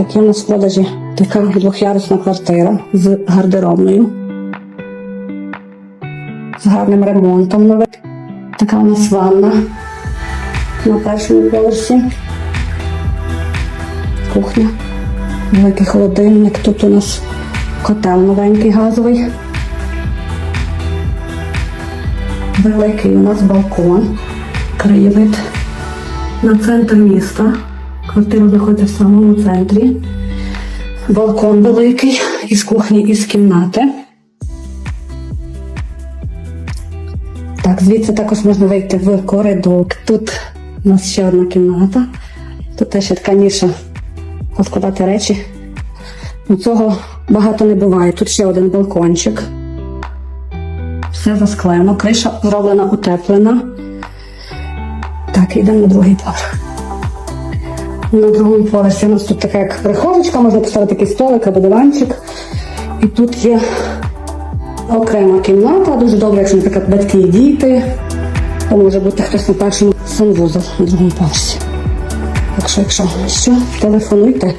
Так, є у нас в продажі така двох'ярусна квартира з гардеробною. З гарним ремонтом новим. Така у нас ванна на першому поверсі. Кухня. Великий холодильник. Тут у нас котел новенький газовий. Великий у нас балкон. Краєвид на центр міста. Квартира знаходиться в самому центрі. Балкон великий із кухні, із кімнати. Так, звідси також можна вийти в коридор. Тут у нас ще одна кімната. Тут теж є така ніша поскладати речі. Ну, цього багато не буває. Тут ще один балкончик. Все засклено, криша зроблена утеплена. Так, йдемо на другий поверх. На другому поверсі у нас тут така як прихожечка, можна поставити такий столик або диванчик. І тут є окрема кімната, дуже добре, якщо, наприклад, батьки і діти. То може бути хтось на першому санвузол на другому поверсі. Так що, якщо що, телефонуйте